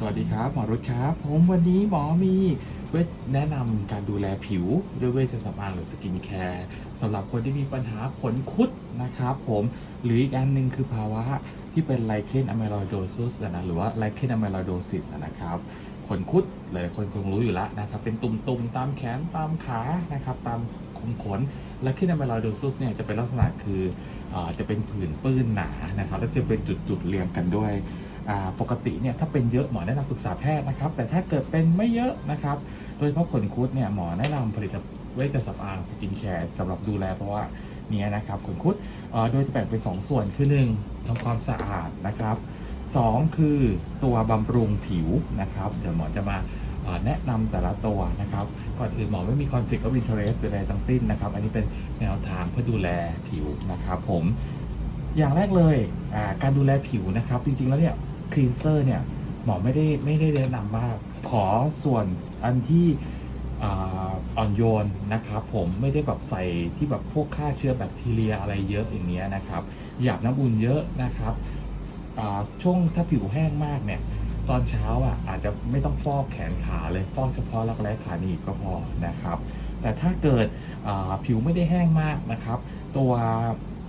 สวัสดีครับหมอรุตครับ ผมวันนี้หมอมีเวทแนะนำการดูแลผิวด้วยเวชสำอางหรือสกินแคร์สำหรับคนที่มีปัญหาขนคุดนะครับผมหรืออีกอันหนึ่งคือภาวะที่เป็นไลเคนอะ m ม l ล d โดซิสนะหรือว่าไลเคนอะ m ม l ล d โดซิสนะครับขนคุดหลายคนคงรู้อยู่แล้วนะครับ เป็นตุ่มๆตามแขนตามขานะครับ ตามขนขนไลเคนอะ m ม l ล d โดซิสเนี่ยจะเป็นลักษณะคืออจะเป็นผื่นปื้นหนานะครับ แล้วจะเป็นจุดๆเรียงกันด้วย ปกติเนี่ยถ้าเป็นเยอะหมอแนะนำปรึกษาแพทย์นะครับ แต่ถ้าเกิดเป็นไม่เยอะนะครับ โดยเฉพาะขนคุดเนี่ยหมอแนะนำผลิตเวชสำอางสกินแคร์สำหรับดูแลเพราะว่าเนี่ยนะครับขนคุดโดยจะแบ่งเป็น 2 ส่วนคือ 1ทำความสะอาดนะครับสองคือตัวบำรุงผิวนะครับ เดี๋ยวหมอจะมาแนะนำแต่ละตัวนะครับ ก่อนอื่นหมอไม่มี conflict of interest ใดทั้งสิ้นนะครับ อันนี้เป็นแนวทางเพื่อดูแลผิวนะครับผม อย่างแรกเลยการดูแลผิวนะครับ จริงๆแล้วเนี่ย คลีนเซอร์เนี่ยหมอไม่ได้ไม่ได้แนะนำว่าขอส่วนอันที่อ่อนโยนนะครับผมไม่ได้แบบใส่ที่แบบพวกฆ่าเชื้อแบคทีเรียอะไรเยอะอย่างเงี้ยนะครับหยาบน้ำอุ่นเยอะนะครับช่วงถ้าผิวแห้งมากเนี่ยตอนเช้าอะอาจจะไม่ต้องฟอกแขนขาเลยฟอกเฉพาะรักแร้ขาหนีบก็พอนะครับ แต่ถ้าเกิดผิวไม่ได้แห้งมากนะครับ ตัว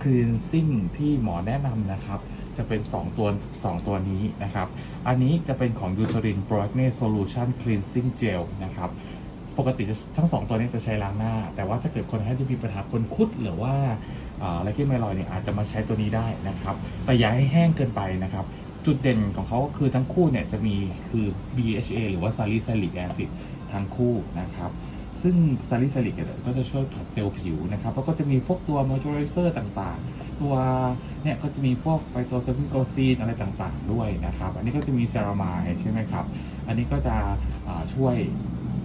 cleansing ที่หมอแนะนำนะครับ จะเป็น 2 ตัว 2 ตัวนี้นะครับ อันนี้จะเป็นของ Eucerin Pro Acne Solution Cleansing Gel นะครับปกติจะทั้ง 2 ตัวนี้จะใช้ล้างหน้า แต่ว่าถ้าเกิดคนให้ที่มีปัญหาคนคุดหรือว่าอะไรที่ไม่ลอยเนี่ยอาจจะมาใช้ตัวนี้ได้นะครับ แต่อย่าให้แห้งเกินไปนะครับ จุดเด่นของเขาก็คือทั้งคู่เนี่ยจะมีคือ BHA หรือว่า salicylic acid ทั้งคู่นะครับ ซึ่งซาลิซิลิกก็จะช่วยผลัดเซลล์ผิวนะครับ แล้วก็จะมีพวกตัวมอยเจอไรเซอร์ต่างๆ ตัวเนี่ยก็จะมีพวกไฟโตซาฟินโกซีนอะไรต่างๆ ด้วยนะครับ อันนี้ก็จะมีเซรามายใช่ไหมครับ อันนี้ก็จะช่วย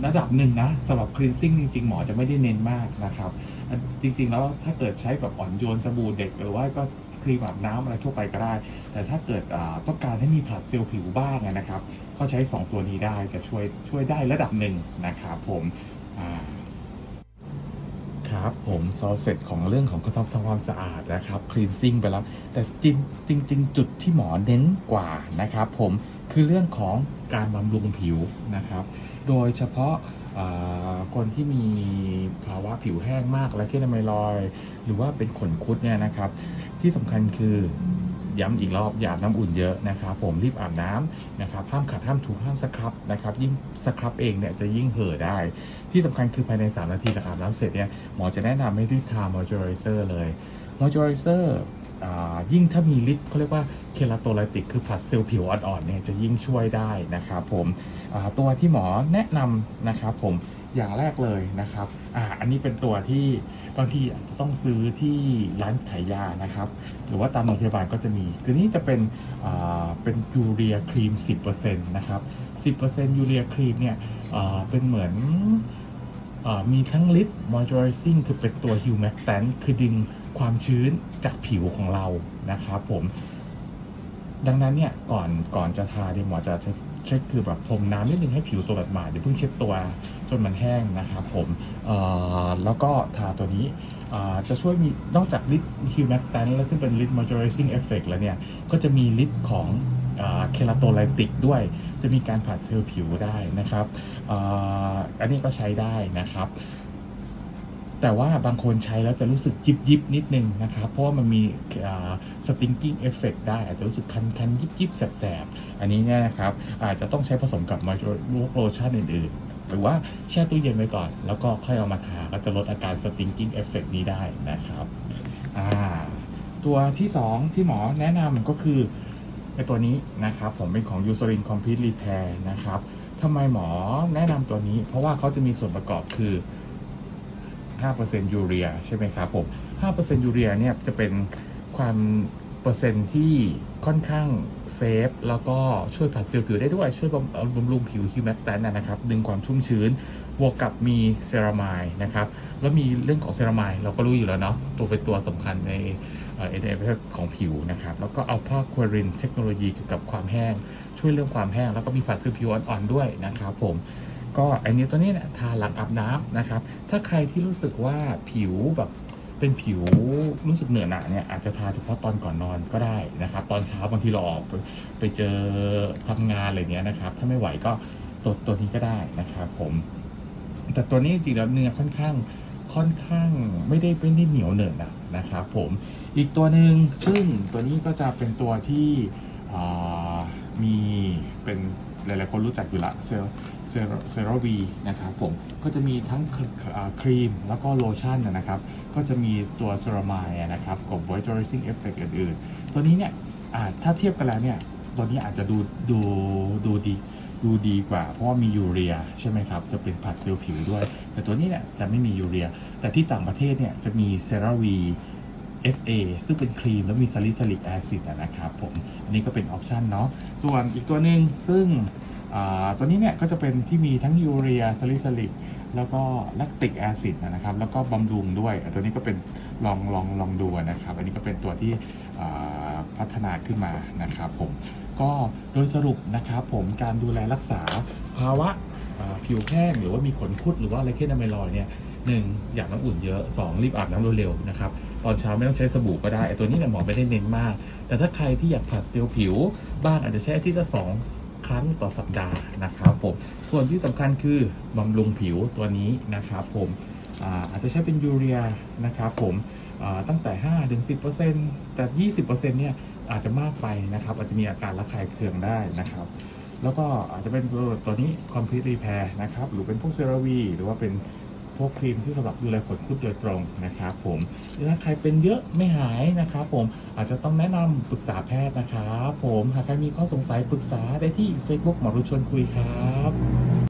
ระดับหนึ่งนะสำหรับคลีนซิ่งจริง ๆ หมอจะไม่ได้เน้นมากนะครับ จริง ๆ แล้วถ้าเกิดใช้แบบอ่อนโยนสบู่เด็ก หรือว่าก็ครีมอาบน้ำอะไรทั่วไปก็ได้ แต่ถ้าเกิดต้องการให้มีผลัดเซลล์ผิวบ้างนะครับ ก็ใช้ 2 ตัวนี้ได้จะช่วยช่วยได้ระดับหนึ่งนะครับผม ครับ ผมซอเสร็จของเรื่องของการทำทำความสะอาดนะครับ cleansing ไปแล้ว แต่จริงจริงจรงจุดที่หมอเน้นกว่านะครับ ผมคือเรื่องของการบำรุงผิวนะครับ โดยเฉพาะคนที่มีภาวะผิวแห้งมากและเคลไมลอย หรือว่าเป็นขนคุดเนี่ยนะครับ ที่สำคัญคือ ย้ำอีกรอบอย่าอาบน้ำอุ่นเยอะนะครับผมรีบอาบน้ำนะครับห้ามขัดห้ามถูห้ามสครับนะครับยิ่งสครับเองเนี่ยจะยิ่งเห่อได้ ที่สำคัญคือภายใน 3 นาทีจากอาบน้ำเสร็จเนี่ยหมอจะแนะนำให้รีบทามอยเจอไรเซอร์เลยมอยเจอไรเซอร์ยิ่งถ้ามีฤทธิ์เขาเรียกว่าเคลาโตไลติกคือผลัดเซลล์ผิวอ่อนๆเนี่ยจะยิ่งช่วยได้นะครับผมอ่าตัวที่หมอแนะนำนะครับผม อย่างแรกเลยนะครับ อ่า อันนี้เป็นตัวที่บางทีต้องซื้อที่ร้านขายยานะครับ หรือว่าตามโรงพยาบาลก็จะมี ตัวนี้จะเป็น อ่า เป็นยูเรียครีม 10%นะครับ 10%ยูเรียครีมเนี่ย อ่า เป็นเหมือนอามีทั้งลิป moisturizing คือเป็นตัว humectant คือดึงความชื้นจากผิวของเรานะครับผม ดังนั้นเนี่ย ก่อนก่อนจะทาเนี่ยหมอจะ เช็คคือแบบพรมน้ำนิดนึงให้ผิวตัวแบบหมาเดี๋ยวเพิ่งเช็ดตัวจนมันแห้งนะครับผมแล้วก็ทาตัวนี้จะช่วยมีนอกจากลิปฮิวแมกแตนแล้วซึ่งเป็นลิป moisturizing effect แล้วเนี่ย ก็จะมีลิปของเคลาโตไลติกด้วย จะมีการผัดเซลล์ผิวได้นะครับออันนี้ก็ใช้ได้นะครับ แต่ว่าบางคนใช้แล้วจะรู้สึกยิบยิบๆนิดนึงนะครับ เพราะว่ามันมีสติงกิ้งเอฟเฟกได้ อาจจะรู้สึกคันคันยิบยิบๆแสบๆอันนี้เนี่ยนะครับ อาจจะต้องใช้ผสมกับมอยโลชั่นอื่นๆ หรือว่าแช่ตู้เย็นไว้ก่อน แล้วก็ค่อยเอามาทาก็จะลดอาการสติงกิ้งเอฟเฟกนี้ได้นะครับอ่าตัวที่ 2 ที่หมอแนะนำก็คือไอตัวนี้นะครับผมเป็นของ Eucerin Complete Repair นะครับทำไมหมอแนะนำตัวนี้ เพราะว่าเขาจะมีส่วนประกอบคือ 5%ยูเรียใช่ไหมครับผม5%ยูเรียเนี่ยจะเป็นความเปอร์เซ็นต์ที่ค่อนข้างเซฟแล้วก็ช่วยผัดเซลล์ผิวได้ด้วยช่วยบำบำรุงผิวฮิวแมกแตนนะครับ ดึงความชุ่มชื้นบวกกับมีเซรามายนะครับ แล้วมีเรื่องของเซรามายเราก็รู้อยู่แล้วเนาะตัวเป็นตัวสำคัญในเอ็นเอฟของผิวนะครับ แล้วก็เอาผ้าควอรินเทคโนโลยีเกี่ยวกับความแห้ง ช่วยเรื่องความแห้ง แล้วก็มีผัดเซลล์ผิวอ่อนๆด้วยนะครับผม ก็อันนี้ตัวนี้เนี่ยทาหลังอาบน้ำนะครับ ถ้าใครที่รู้สึกว่าผิวแบบเป็นผิวรู้สึกเหนื่อยหนาเนี่ยอาจจะทาเฉพาะตอนก่อนนอนก็ได้นะครับ ตอนเช้าบางทีเราออกไปไปเจอทำงานอะไรเงี้ยนะครับ ถ้าไม่ไหวก็ตัวตัวนี้ก็ได้นะครับผมแต่ตัวนี้จริงๆแล้วเนื้อค่อนข้างค่อนข้างไม่ได้ไม่ได้เหนียวเหนอะนะนะครับผมอีกตัวหนึ่งซึ่งตัวนี้ก็จะเป็นตัวที่มีเป็น หลายๆคนรู้จักอยู่ละเซรเซรเซรวีนะครับผมก็จะมีทั้งครีมแล้วก็โลชั่นนะครับ ก็จะมีตัวเซรามายนะครับกับ moisturizing effect อื่นๆ ตัวนี้เนี่ยถ้าเทียบกันแล้วเนี่ยตัวนี้อาจจะดูดูดูดีดูดีกว่า เพราะว่ามียูเรียใช่ไหมครับ จะเป็นผัดเซลล์ผิวด้วย แต่ตัวนี้เนี่ยจะไม่มียูเรีย แต่ที่ต่างประเทศเนี่ยจะมีเซราวี SA ซึ่งเป็นครีมแล้วมีซาลิซิลิกแอซิดนะครับผมอันนี้ก็เป็นออปชันเนาะส่วนอีกตัวหนึ่งซึ่งตัวนี้เนี่ยก็จะเป็นที่มีทั้งยูเรียซาลิซิลิกแล้วก็แลคติกแอซิดนะครับ แล้วก็บำรุงด้วย ตัวนี้ก็เป็นลองลองลองดูนะครับ อันนี้ก็เป็นตัวที่พัฒนาขึ้นมานะครับผมก็โดยสรุปนะครับผมการดูแลรักษา ภาวะผิวแห้งหรือว่ามีขนคุดหรือว่าอะไรเคนอะไมลอยเนี่ยหนึ่งอยากน้ำอุ่นเยอะ 2 รีบอาบน้ำเร็วๆนะครับตอนเช้าไม่ต้องใช้สบู่ก็ได้ตัวนี้เนี่ยหมอไม่ได้เน้นมาก แต่ถ้าใครที่อยากผัดเซลล์ผิว บ้างอาจจะใช้อาทิตย์ละสองครั้งต่อสัปดาห์นะครับผมส่วนที่สำคัญคือบำรุงผิวตัวนี้นะครับผมอาอาจจะใช้เป็นยูเรียนะครับผมตั้งแต่5ถึง10%แต่ 20%เนี่ยอาจจะมากไปนะครับอาจจะมีอาการระคายเคืองได้นะครับ แล้วก็อาจจะเป็นตัวนี้ complete repair นะครับ หรือเป็นพวกเซราวีหรือว่าเป็นพวกครีมที่สำหรับดูแลขนคุดโดยตรงนะครับผมถ้าใครเป็นเยอะไม่หายนะครับผมอาจจะต้องแนะนำปรึกษาแพทย์นะครับผมหากใครมีข้อสงสัยปรึกษาได้ที่ Facebook หมอรุชวนคุยครับ